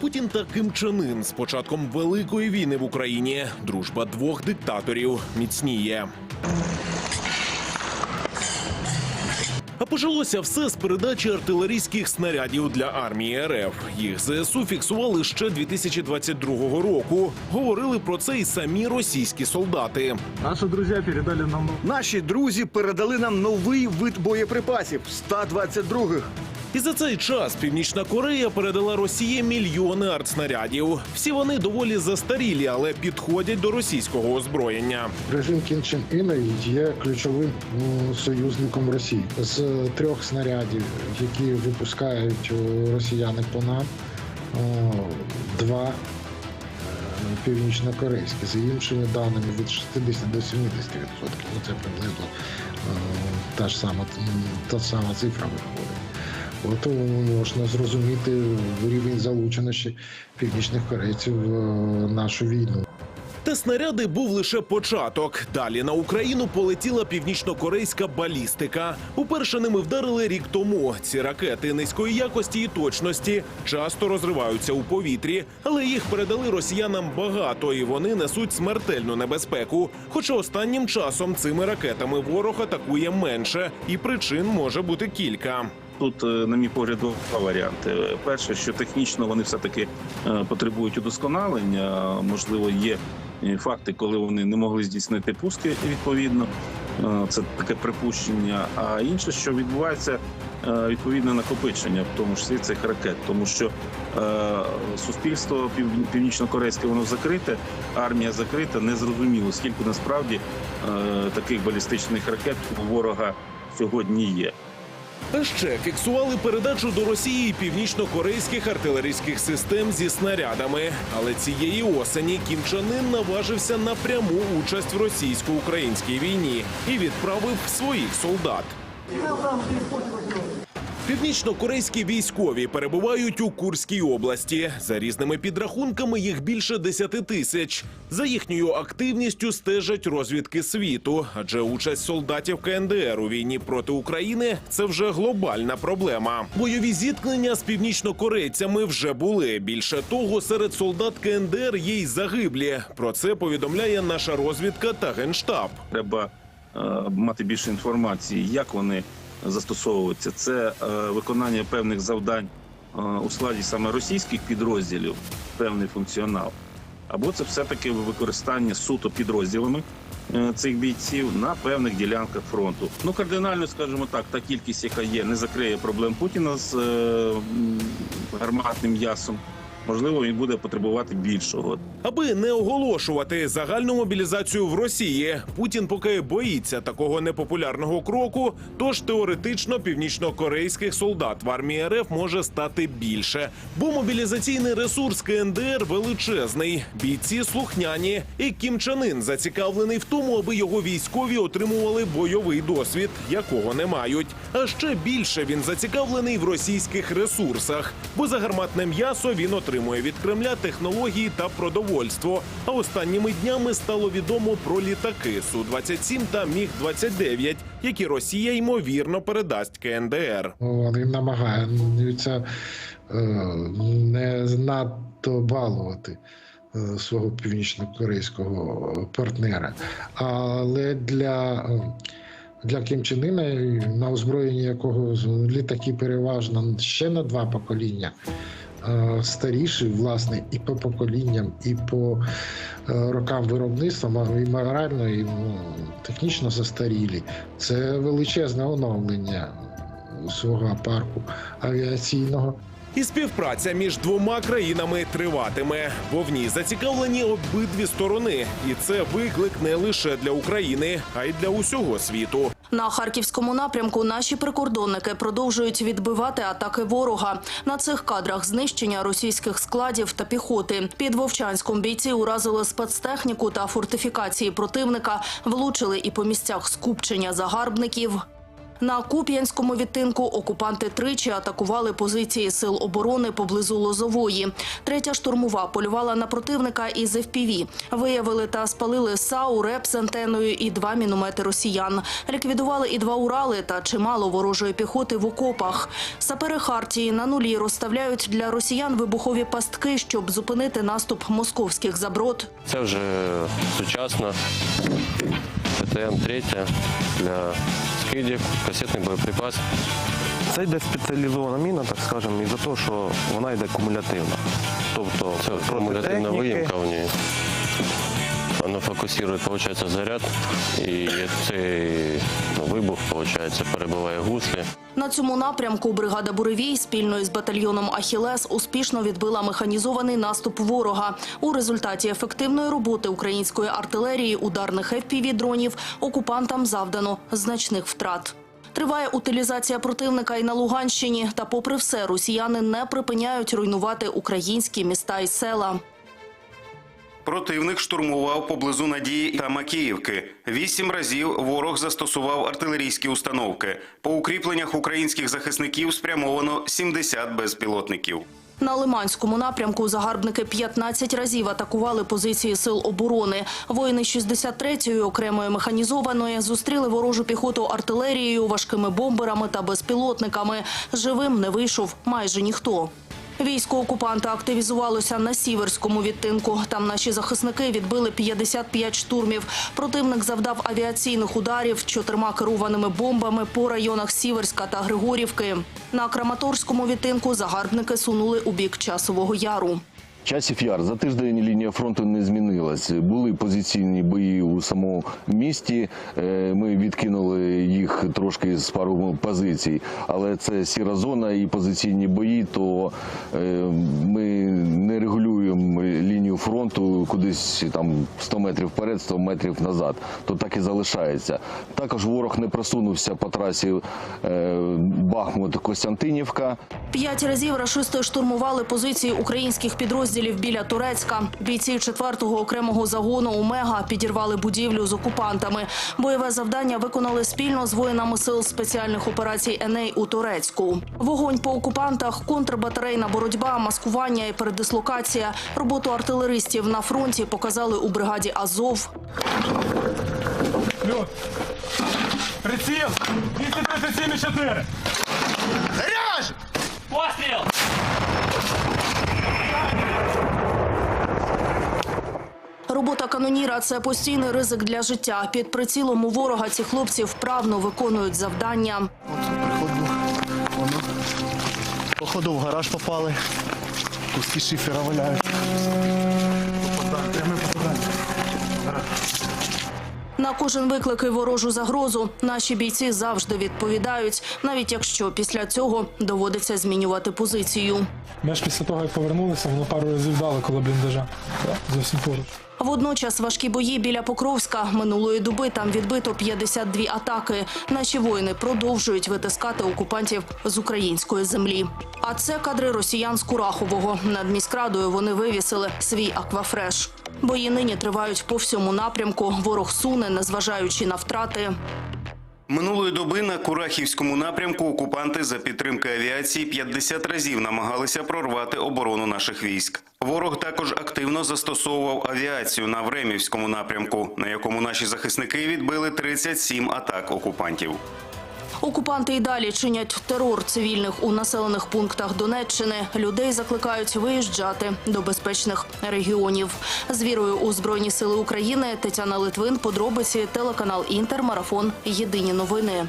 Путін та Ким Чен Ын з початком великої війни в Україні. Дружба двох диктаторів міцніє. А почалося все з передачі артилерійських снарядів для армії РФ. Їх ЗСУ фіксували ще 2022 року. Говорили про це і самі російські солдати. Наши друзья передали нам Наші друзі передали нам новий вид боєприпасів 122-х. І за цей час Північна Корея передала Росії мільйони артснарядів. Всі вони доволі застарілі, але підходять до російського озброєння. Режим Кім Чен Іна є ключовим м, союзником Росії з трьох снарядів, які випускають росіяни по нам. Два е, північнокорейські, за іншими даними від 60 до 70%. Ну, це приблизно е, та ж сама та сама цифра виходить. От е, можна зрозуміти рівень залученості північних корейців в е, нашу війну. Та снаряди був лише початок. Далі на Україну полетіла північно-корейська балістика. Уперше ними вдарили рік тому. Ці ракети низької якості і точності часто розриваються у повітрі, але їх передали росіянам багато, і вони несуть смертельну небезпеку. Хоча останнім часом цими ракетами ворог атакує менше, і причин може бути кілька. Тут, е, на мій погляд, два варіанти. Перше, що технічно вони все таки потребують удосконалення. Можливо, є е, факти, коли вони не могли здійснити пуски відповідно. Е, Це таке припущення. А інше, що відбувається е, відповідне накопичення, в тому числі цих ракет, тому що е, суспільство північно-корейське воно закрите, армія закрита, незрозуміло, скільки насправді е, таких балістичних ракет у ворога сьогодні є. А ще фіксували передачу до Росії північно-корейських артилерійських систем зі снарядами. Але цієї осені Кім Чен Ын наважився на пряму участь в російсько-українській війні і відправив своїх солдат. Північно-корейські військові перебувають у Курській області. За різними підрахунками їх більше 10 тисяч. За їхньою активністю стежать розвідки світу, адже участь солдатів КНДР у війні проти України це вже глобальна проблема. Бойові зіткнення з північнокорейцями вже були. Більше того, серед солдат КНДР є й загиблі. Про це повідомляє наша розвідка та генштаб. треба е, мати більше інформації, як вони застосовуються. Це е, виконання певних завдань е, у складі саме російських підрозділів, певний функціонал. Або це все-таки використання суто підрозділами е, цих бійців на певних ділянках фронту. Ну, кардинально, скажімо так, та кількість, яка є, не закриє проблем Путіна з гарматним м'ясом. Можливо, він буде потребувати більшого. Аби не оголошувати загальну мобілізацію в Росії, Путін поки боїться такого непопулярного кроку. Тож теоретично північно-корейських солдат в армії РФ може стати більше, бо мобілізаційний ресурс КНДР величезний. Бійці слухняні, і Кім Чен Ын зацікавлений в тому, аби його військові отримували бойовий досвід, якого не мають. А ще більше він зацікавлений в російських ресурсах, бо за гарматне м'ясо він отримує від Кремля технології та продовольство. А останніми днями стало відомо про літаки су 27 та міг 29 які Росія ймовірно передасть КНДР. Вони намагаються е, не надто балувати е, свого північно-корейського партнера. Але для, е, для Кім Чен Іна, на озброєнні якого літаки переважно ще на два покоління. Е, Старіші, власне, і по поколінням, і по е, рокам виробництва, і морально, і ну, технічно застарілі. Це величезне оновлення свого парку авіаційного. І співпраця між двома країнами триватиме, бо в ній зацікавлені обидві сторони, і це виклик не лише для України, а й для усього світу. На харківському напрямку наші прикордонники продовжують відбивати атаки ворога. На цих кадрах знищення російських складів та піхоти. Під Вовчанськом бійці уразили спецтехніку та фортифікації противника, влучили і по місцях скупчення загарбників. На Куп'янському відтинку окупанти тричі атакували позиції сил оборони поблизу Лозової. Третя штурмова полювала на противника із ФПВ. Виявили та спалили САУ, РЕП з антеною і два міномети росіян. Ліквідували і два Урали та чимало ворожої піхоти в окопах. Сапери Хартії на нулі розставляють для росіян вибухові пастки, щоб зупинити наступ московських заброд. Це вже сучасна ПТМ-3 для скидів, касетний боєприпас. Це йде спеціалізована міна, так скажемо, і за те, що вона йде кумулятивна. Тобто Це кумулятивна виїмка в ній. Фокусує, виходить, заряд, і цей ну, вибух, виходить, перебиває гуслі. На цьому напрямку бригада Буревій спільно із батальйоном Ахілес успішно відбила механізований наступ ворога. У результаті ефективної роботи української артилерії ударних fpv дронів окупантам завдано значних втрат. Триває утилізація противника і на Луганщині. Та, попри все, росіяни не припиняють руйнувати українські міста і села. Противник штурмував поблизу Надії та Макіївки. Вісім разів ворог застосував артилерійські установки. По укріпленнях українських захисників спрямовано 70 безпілотників. На Лиманському напрямку загарбники 15 разів атакували позиції сил оборони. Воїни 63-ї окремої механізованої зустріли ворожу піхоту артилерією, важкими бомберами та безпілотниками. Живим не вийшов майже ніхто. Військо окупанта активізувалося на сіверському відтинку. Там наші захисники відбили 55 штурмів. Противник завдав авіаційних ударів чотирма керованими бомбами по районах Сіверська та Григорівки. На Краматорському відтинку загарбники сунули у бік часового яру. Часів яр за тиждень лінія фронту не змінилась. Були позиційні бої у самому місті. Е, Ми відкинули їх трошки з пару позицій, але це сіра зона і позиційні бої. То е, ми не регулюємо лінію фронту кудись там 100 метрів вперед, 100 метрів назад. То так і залишається. Також ворог не просунувся по трасі е, Бахмут-Костянтинівка. П'ять разів рашисти штурмували позиції українських підрозділів біля Турецька. Бійці 4-го окремого загону Омега підірвали будівлю з окупантами. Бойове завдання виконали спільно з воїнами сил спеціальних операцій Еней у Турецьку. Вогонь по окупантах, контрбатарейна боротьба, маскування і передислокація. Роботу артилеристів на фронті показали у бригаді Азов. Лед. Приціл. 237,4. Робота каноніра це постійний ризик для життя. Під прицілом у ворога ці хлопці вправно виконують завдання. Приходу, воно. Походу в гараж попали. Куски шифера валяють. На кожен виклик і ворожу загрозу наші бійці завжди відповідають, навіть якщо після цього доводиться змінювати позицію. Ми ж після того, як повернулися, воно пару разів дали коло бліндажа. Зовсім поруч. Водночас важкі бої біля Покровська минулої доби там відбито 52 атаки. Наші воїни продовжують витискати окупантів з української землі. А це кадри росіян з Курахового. Над міськрадою вони вивісили свій аквафреш. Бої нині тривають по всьому напрямку. Ворог суне, незважаючи на втрати. Минулої доби на Курахівському напрямку окупанти за підтримки авіації 50 разів намагалися прорвати оборону наших військ. Ворог також активно застосовував авіацію на Времівському напрямку, на якому наші захисники відбили 37 атак окупантів. Окупанти і далі чинять терор цивільних у населених пунктах Донеччини. Людей закликають виїжджати до безпечних регіонів. З вірою у Збройні Сили України Тетяна Литвин, подробиці, телеканал Інтер, марафон. Єдині новини.